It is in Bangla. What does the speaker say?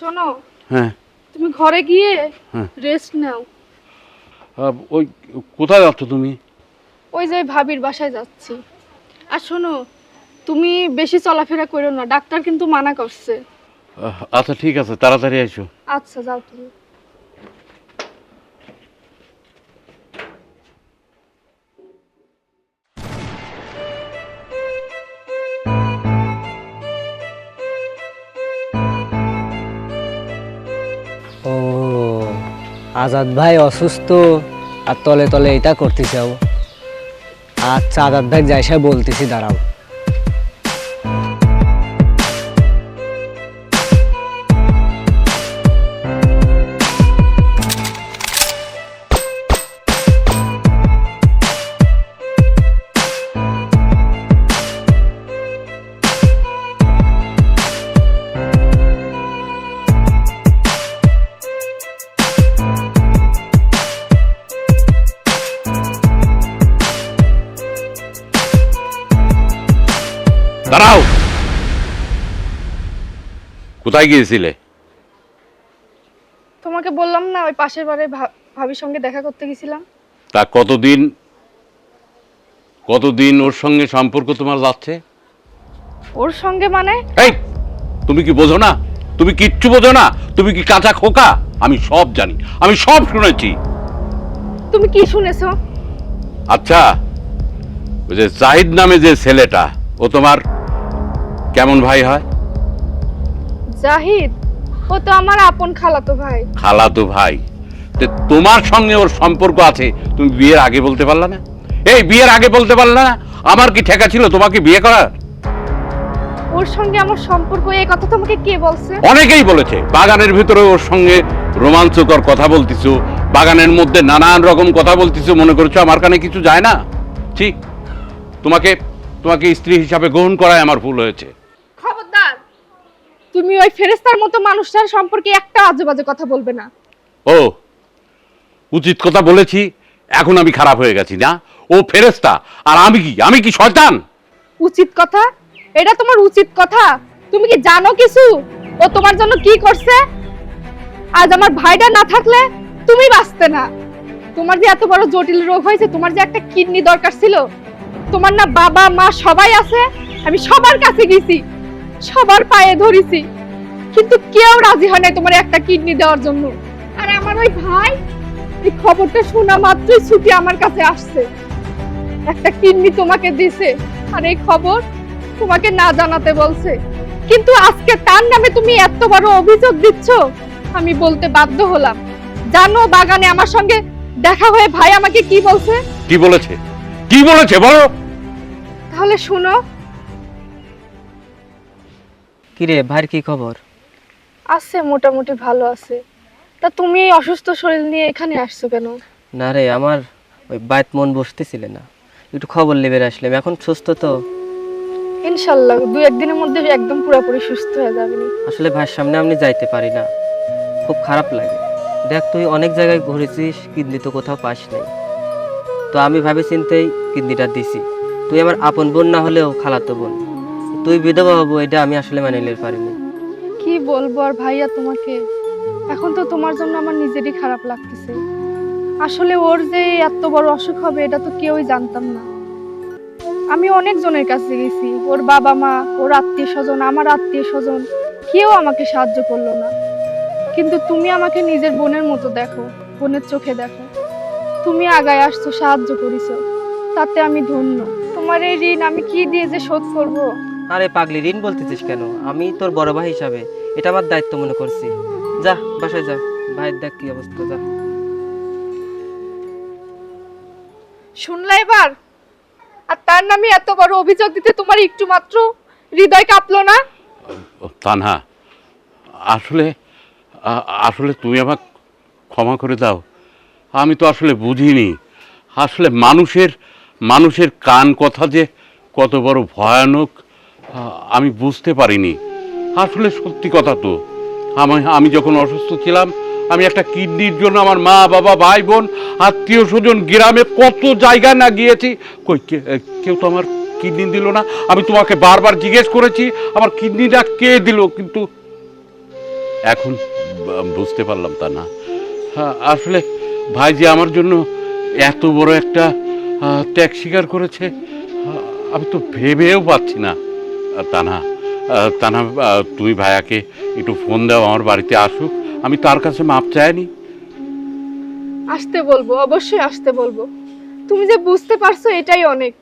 শোনো হ্যাঁ। তুমি ঘরে গিয়ে হ্যাঁ। রেস্ট নাও। আহ, ওই কোথায় যাচ্ছ তুমি? ওই যে ভাবির বাসায় যাচ্ছি। আর শোনো তুমি বেশি চলাফেরা করো না ডাক্তার কিন্তু মানা করছে। আহ, আচ্ছা ঠিক আছে তাড়াতাড়ি এসো আচ্ছা যাও তুমি। আজাদ ভাই অসুস্থ আর তলে তলে এটা করতে চাও। আচ্ছা আজাদ ভাই যাই সে বলতেছি, দাঁড়াও। দাঁড়াও। কোথায় গিয়েছিলে? তোমাকে বললাম না ওই পাশের ভা- ভাবির সঙ্গে দেখা করতে গেছিলাম। তা কতদিন কতদিন ওর সঙ্গে সম্পর্ক তোমার যাচ্ছে? ওর সঙ্গে মানে? এই তুমি কি বোঝো না? তুমি কিচ্ছু বোঝো না? তুমি কি কাঁচা খোকা? আমি সব জানি আমি সব শুনেছি। তুমি কি শুনেছো? আচ্ছা ওই যে জাহিদ নামে যে ছেলেটা ও তোমার কেমন ভাই হয়? জাহিদ ও তো আমার আপন খালাতো ভাই। খালাতো ভাই। তে তোমার সঙ্গে ওর সম্পর্ক আছে তুমি বিয়ের আগে বলতে পারলে না? এই বিয়ের আগে বলতে পারলে না? আমার কি ঠেকা ছিল তোমাকে বিয়ে করার? ওর সঙ্গে আমার সম্পর্ক এই কথা তোমাকে কে বলছে? অনেকেই বলেছে বাগানের ভিতরে ওর সঙ্গে রোমাঞ্চকর কথা বলতিছো বাগানের মধ্যে নানান রকম কথা বলতিছো মনে করছ আমার কানে কিছু যায় না? ঠিক তোমাকে তোমাকে স্ত্রী হিসাবে গ্রহণ করায় আমার ভুল হয়েছে। খবরদার তুমি ওই ফেরেস্তার মতো মানুষটার সম্পর্কে একটা আজে বাজে কথা বলবে না। ও উচিত কথা বলেছি এখন আমি খারাপ হয়ে গেছি না? ও ফেরেস্তা আর আমি কি? আমি কি শয়তান? উচিত কথা? এটা তোমার উচিত কথা? তুমি কি জানো কিছু? ও তোমার জন্য কি করছে? আজ আমার ভাইটা না থাকলে তুমি বাঁচতে না। তোমার যে এত বড় জটিল রোগ হয়েছে তোমার যে একটা কিডনি দরকার ছিল তোমার না বাবা, মা সবাই আছে, আমি সবার কাছে গেছি, সবার পায়ে ধরেছি, কিন্তু কেউ রাজি হয় নাই তোমার একটা কিডনি দেওয়ার জন্য। আর আমার ওই ভাই, এই খবরটা শোনা মাত্রই ছুটি আমার কাছে আসছে। একটা কিডনি তোমাকে দিছে, আর এই খবর তোমাকে না জানাতে বলছে। কিন্তু আজকে তার নামে তুমি এত বড় অভিযোগ দিচ্ছ, আমি বলতে বাধ্য হলাম। জানো, বাগানে আমার সঙ্গে দেখা হয়ে ভাই আমাকে কি বলছে? কি বলেছে? কি বলেছে? বলো! তাহলে শুনো। কিরে ভাইয়ের কি খবর? আছে মোটামুটি ভালো আছে। তা তুমি এই অসুস্থ শরীর নিয়ে এখানে আসছো কেন? না রে আমার ওই বাইত মন বসতেছিলে না। একটু খবর নেবে আসলাম এখন সুস্থ তো। ইনশাল্লাহ দু একদিনের মধ্যে একদম পুরোপুরি সুস্থ হয়ে যাবে আসলে ভাইয়ের সামনে আমি যাইতে পারি না। খুব খারাপ লাগে। দেখ তুই অনেক জায়গায় ঘুরেছিস কিডনি তো কোথাও পাস নাই তো আমি ভাবে চিন্তেই কিডনিটা দিছি। তুই আমার আপন বোন না হলেও খালাতো বোন। তুই বিধবা হব, এটা আমি আসলে মানে নিতে পারিনি। কি বলব আর ভাইয়া তোমাকে? এখন তো তোমার জন্য আমার নিজেরই খারাপ লাগতেছে। আসলে ওর যে এত বড় অসুখ হবে, এটা তো কেউই জানতাম না। আমি অনেক জনের কাছে গেছি, ওর বাবা মা, ওর আত্মীয় স্বজন, আমার আত্মীয় স্বজন, কেউ আমাকে সাহায্য করল না। কিন্তু তুমি আমাকে নিজের বোনের মতো দেখো, বোনের চোখে দেখো। তুমি আগায় আসছো, সাহায্য করেছ, তাতে আমি ধন্য। তোমার এই ঋণ আমি কি দিয়ে যে শোধ করব? আরে পাগলি ঋণ বলতেছিস কেন? আমি তোর বড় ভাই হিসাবে। এটা আমার দায়িত্ব মনে করছি। যা বাসায় যা। ভাইয়ের দেখ কি অবস্থা যা। শুনলে এবার? আর তার নামে এত বড় অভিযোগ দিতে তোমার একটু মাত্র হৃদয় কাঁপলো না? তানহা আসলে আ- আসলে তুমি আমাকে ক্ষমা করে দাও। আমি তো আসলে বুঝিনি। আসলে মানুষের মানুষের কান কথা যে কত বড় ভয়ানক আমি বুঝতে পারিনি। আসলে সত্যি কথা তো আমি আমি যখন অসুস্থ ছিলাম আমি একটা কিডনির জন্য আমার মা বাবা ভাই বোন আত্মীয় স্বজন গ্রামে কত জায়গা না গিয়েছি। কই কেউ তো আমার কিডনি দিল না? আমি তোমাকে বারবার জিজ্ঞেস করেছি আমার কিডনিটা কে দিল? কিন্তু এখন বুঝতে পারলাম তা না। হ্যাঁ, আসলে ভাই যে আমার জন্য এত বড় একটা ত্যাগ স্বীকার করেছে? আমি তো ভেবেও পাচ্ছি না। তানা তা তুই ভাইয়াকে একটু ফোন দাও, আমার বাড়িতে আসুক। আমি তার কাছে মাপ চাইনি। আসতে বলব, অবশ্যই আসতে বলব। তুমি যে বুঝতে পারছ এটাই অনেক।